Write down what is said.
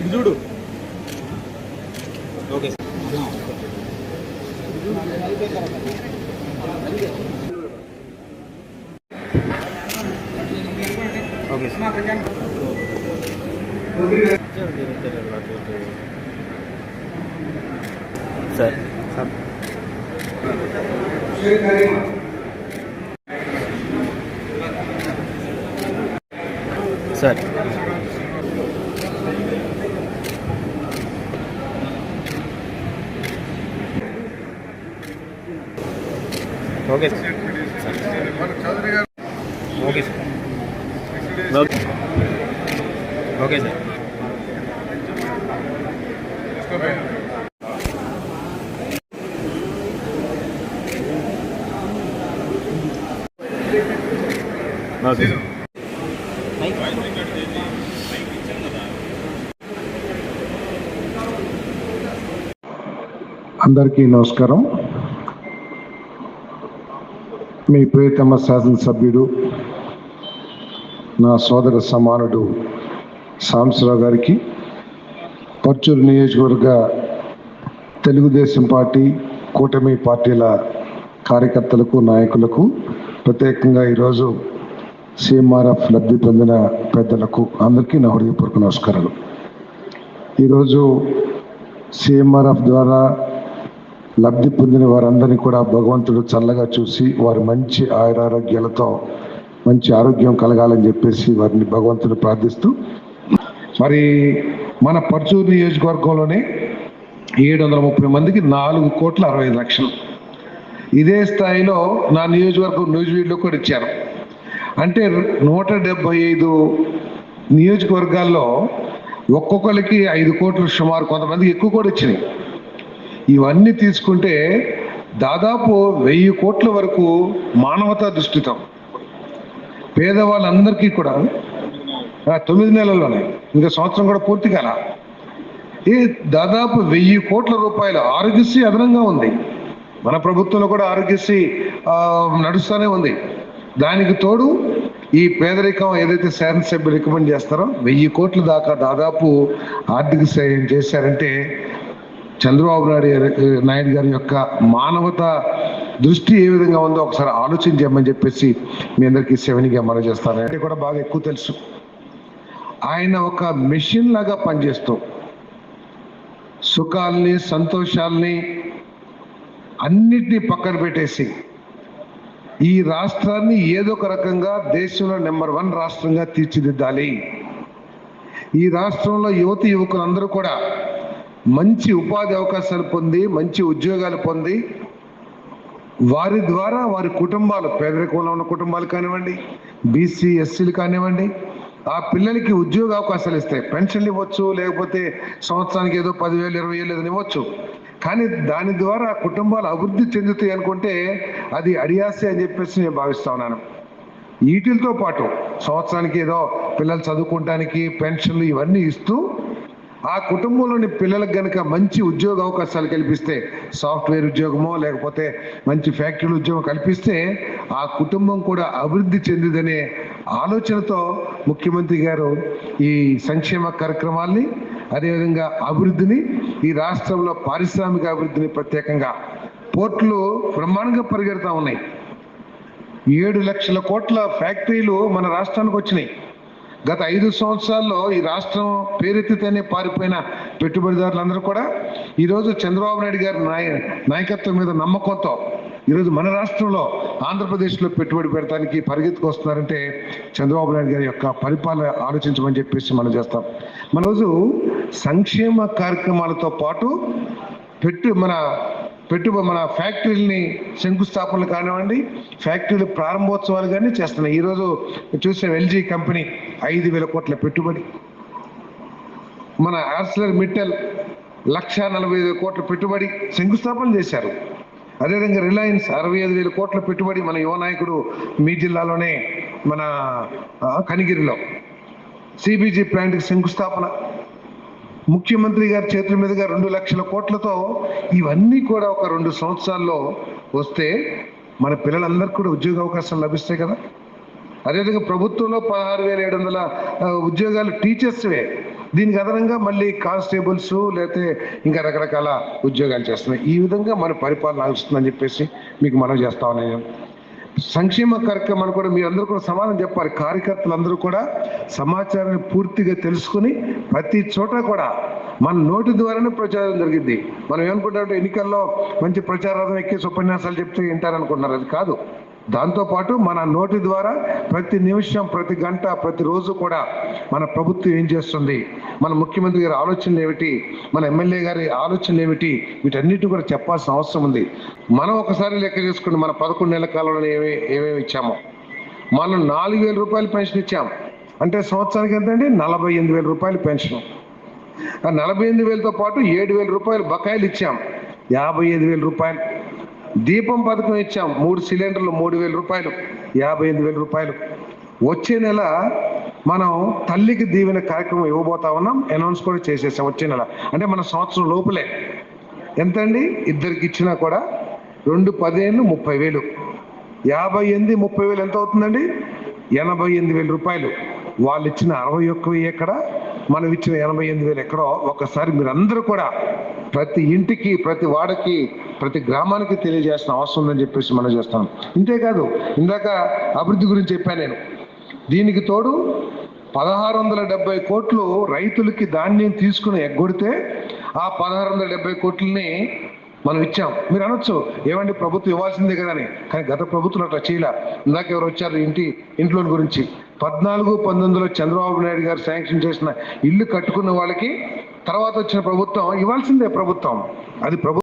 ఇది చూడు. Okay. Okay. Sir. Sir sir. Okay sir. Okay sir. Okay okay sir. Okay sir. అందరికీ నమస్కారం. మీ ప్రియతమ శాసనసభ్యుడు నా సోదర సమానుడు సాంసరావు గారికి పర్చూరు నియోజకవర్గ తెలుగుదేశం పార్టీ కూటమి పార్టీల కార్యకర్తలకు నాయకులకు ప్రత్యేకంగా ఈరోజు సిఎంఆర్ఎఫ్ లబ్ధి పొందిన పెద్దలకు అందరికీ నా హృదయపూర్వక నమస్కారాలు. ఈరోజు సిఎంఆర్ఎఫ్ ద్వారా లబ్ధి పొందిన వారందరినీ కూడా భగవంతుడు చల్లగా చూసి వారు మంచి ఆయురారోగ్యాలతో మంచి ఆరోగ్యం కలగాలని చెప్పేసి వారిని భగవంతుడు ప్రార్థిస్తూ మరి మన పర్చూరు నియోజకవర్గంలోనే ఏడు వందల ముప్పై మందికి నాలుగు కోట్ల అరవై లక్షలు. ఇదే స్థాయిలో నా నియోజకవర్గం న్యూజివీడ్లో కూడా ఇచ్చారు. అంటే నూట డెబ్బై ఐదు నియోజకవర్గాల్లో ఒక్కొక్కరికి ఐదు కోట్లు సుమారు కొంతమందికి ఎక్కువ కూడా వచ్చినాయి ఇవన్నీ తీసుకుంటే దాదాపు వెయ్యి కోట్ల వరకు మానవతా దృష్టితో పేదవాళ్ళందరికీ కూడా తొమ్మిది నెలల్లోనే ఇంకా సంవత్సరం కూడా పూర్తి కాల. ఈ దాదాపు వెయ్యి కోట్ల రూపాయల ఆరోగ్యశ్రీ అదనంగా ఉంది. మన ప్రభుత్వంలో కూడా ఆరోగ్యశ్రీ నడుస్తూనే ఉంది. దానికి తోడు ఈ పేదరికం ఏదైతే శాసనసభ్యులు రికమెండ్ చేస్తారో వెయ్యి కోట్ల దాకా దాదాపు ఆర్థిక సాయం చేశారంటే చంద్రబాబు నాయుడు నాయుడు గారి యొక్క మానవత దృష్టి ఏ విధంగా ఉందో ఒకసారి ఆలోచించమని చెప్పేసి మీ అందరికీ సెవెన్గా మనం చేస్తాను. అంటే కూడా బాగా ఎక్కువ తెలుసు. ఆయన ఒక మెషిన్ లాగా పనిచేస్తూ సుఖాల్ని సంతోషాల్ని అన్నిటినీ పక్కన పెట్టేసి ఈ రాష్ట్రాన్ని ఏదో ఒక రకంగా దేశంలో నెంబర్ వన్ రాష్ట్రంగా తీర్చిదిద్దాలి. ఈ రాష్ట్రంలో యువతి యువకులందరూ కూడా మంచి ఉపాధి అవకాశాలు పొంది మంచి ఉద్యోగాలు పొంది వారి ద్వారా వారి కుటుంబాలు పేదరికంలో ఉన్న కుటుంబాలు కానివ్వండి బీసీ ఎస్సీలు కానివ్వండి ఆ పిల్లలకి ఉద్యోగ అవకాశాలు ఇస్తాయి పెన్షన్లు ఇవ్వచ్చు లేకపోతే సంవత్సరానికి ఏదో పదివేలు ఇరవై వేలు ఏదో ఇవ్వచ్చు. కానీ దాని ద్వారా కుటుంబాలు అభివృద్ధి చెందుతాయి అనుకుంటే అది అడియాసే అని చెప్పేసి నేను భావిస్తా ఉన్నాను. వీటితో పాటు సంవత్సరానికి ఏదో పిల్లలు చదువుకోవడానికి పెన్షన్లు ఇవన్నీ ఇస్తూ ఆ కుటుంబంలోని పిల్లలకు గనక మంచి ఉద్యోగ అవకాశాలు కల్పిస్తే సాఫ్ట్వేర్ ఉద్యోగమో లేకపోతే మంచి ఫ్యాక్టరీలు ఉద్యోగం కల్పిస్తే ఆ కుటుంబం కూడా అభివృద్ధి చెందిదనే ఆలోచనతో ముఖ్యమంత్రి గారు ఈ సంక్షేమ కార్యక్రమాల్ని అదేవిధంగా అభివృద్ధిని ఈ రాష్ట్రంలో పారిశ్రామిక అభివృద్ధిని ప్రత్యేకంగా పోర్టులు బ్రహ్మాండంగా పరిగెడతా ఉన్నాయి. ఏడు లక్షల కోట్ల ఫ్యాక్టరీలు మన రాష్ట్రానికి వచ్చినాయి. గత ఐదు సంవత్సరాల్లో ఈ రాష్ట్రం పేరెత్తితేనే పారిపోయిన పెట్టుబడిదారులందరూ కూడా ఈరోజు చంద్రబాబు నాయుడు గారి నాయ నాయకత్వం మీద నమ్మకంతో ఈరోజు మన రాష్ట్రంలో ఆంధ్రప్రదేశ్లో పెట్టుబడి పెడతానికి పరిగెత్తుకొస్తున్నారంటే చంద్రబాబు నాయుడు గారి యొక్క పరిపాలన ఆలోచించమని చెప్పేసి మనం చేస్తాం. మన రోజు సంక్షేమ కార్యక్రమాలతో పాటు పెట్టు మన పెట్టు మన ఫ్యాక్టరీలని శంకుస్థాపనలు కానివ్వండి ఫ్యాక్టరీలు ప్రారంభోత్సవాలు కానీ చేస్తున్నాయి. ఈరోజు చూసాం ఎల్జీ కంపెనీ ఐదు వేల కోట్ల పెట్టుబడి. మన ఆర్సిలర్ మిట్టల్ లక్ష నలభై ఐదు కోట్ల పెట్టుబడి శంకుస్థాపన చేశారు. అదేవిధంగా రిలయన్స్ అరవై ఐదు వేల కోట్ల పెట్టుబడి మన యువ నాయకుడు మీ జిల్లాలోనే మన కనిగిరిలో. సిబిజీ ప్లాంట్కి శంకుస్థాపన. ముఖ్యమంత్రి గారి చేతుల మీదుగా రెండు లక్షల కోట్లతో ఇవన్నీ కూడా ఒక రెండు సంవత్సరాల్లో వస్తే మన పిల్లలందరికీ కూడా ఉద్యోగ అవకాశాలు లభిస్తాయి కదా. అదేవిధంగా ప్రభుత్వంలో పదహారు వేల ఏడు వందల ఉద్యోగాలు టీచర్స్వే. దీనికి అదనంగా మళ్ళీ కానిస్టేబుల్స్ లేకపోతే ఇంకా రకరకాల ఉద్యోగాలు చేస్తున్నాయి. ఈ విధంగా మన పరిపాలన ఆగిస్తుందని చెప్పేసి మీకు మనం చేస్తా సంక్షేమ కార్యక్రమాలు కూడా మీరందరూ కూడా సమానం చెప్పాలి. కార్యకర్తలందరూ కూడా సమాచారాన్ని పూర్తిగా తెలుసుకుని ప్రతి చోట కూడా మన నోటి ద్వారానే ప్రచారం జరిగింది. మనం ఏమనుకుంటామంటే ఎన్నికల్లో మంచి ప్రచారం ఎక్కేసి ఉపన్యాసాలు చెప్తే వింటారనుకుంటున్నారు. అది కాదు. దాంతోపాటు మన నోటి ద్వారా ప్రతి నిమిషం ప్రతి గంట ప్రతి రోజు కూడా మన ప్రభుత్వం ఏం చేస్తుంది? మన ముఖ్యమంత్రి గారి ఆలోచనలు ఏమిటి? మన ఎమ్మెల్యే గారి ఆలోచనలు ఏమిటి? వీటన్నిటి కూడా చెప్పాల్సిన అవసరం ఉంది. మనం ఒకసారి లెక్క చేసుకుని మన పదకొండు నెలల కాలంలో ఏమే ఏమేమి ఇచ్చామో. మనం నాలుగు వేల రూపాయలు పెన్షన్ ఇచ్చాం. అంటే సంవత్సరానికి ఎంతండి? నలభై ఎనిమిది వేల రూపాయలు పెన్షన్. ఆ నలభై ఎనిమిది వేలతో పాటు ఏడు వేల రూపాయలు బకాయిలు ఇచ్చాం. యాభై ఐదు వేల రూపాయలు దీపం పథకం ఇచ్చాం. మూడు సిలిండర్లు మూడు వేల రూపాయలు యాభై ఎనిమిది వేల రూపాయలు. వచ్చే నెల మనం తల్లికి దీవెన కార్యక్రమం ఇవ్వబోతా ఉన్నాం. అనౌన్స్ కూడా చేసేసాం వచ్చే నెల. అంటే మన సంవత్సరం లోపలే. ఎంత అండి ఇద్దరికి ఇచ్చినా కూడా రెండు పదేళ్ళు ముప్పై వేలు. యాభై ఎనిమిది ముప్పై వేలు ఎంత అవుతుందండి? ఎనభై ఎనిమిది వేల రూపాయలు. వాళ్ళు ఇచ్చిన అరవై ఒక్క వెయ్యి ఎక్కడ? మనం ఇచ్చిన ఎనభై ఎనిమిది వేలు ఎక్కడో. ఒకసారి మీరందరూ కూడా ప్రతి ఇంటికి ప్రతి వాడకి ప్రతి గ్రామానికి తెలియజేసిన అవసరం ఉందని చెప్పేసి మనం చేస్తాం ఇంతేకాదు ఇందాక అభివృద్ధి గురించి చెప్పాను నేను. దీనికి తోడు పదహారు వందల డెబ్బై కోట్లు రైతులకి ధాన్యం తీసుకుని ఎగ్గొడితే ఆ పదహారు వందల డెబ్బై కోట్లని మనం ఇచ్చాం. మీరు అనొచ్చు ఏమండి ప్రభుత్వం ఇవ్వాల్సిందే కదా అని కానీ గత ప్రభుత్వం అట్లా చేయలే. ఇందాక ఎవరు వచ్చారు ఇంటి ఇంట్లో గురించి. పద్నాలుగు పంతొమ్మిదిలో చంద్రబాబు నాయుడు గారు శాంక్షన్ చేసిన ఇల్లు కట్టుకున్న వాళ్ళకి తర్వాత వచ్చిన ప్రభుత్వం ఇవ్వాల్సిందే ప్రభుత్వం. అది ప్రభుత్వం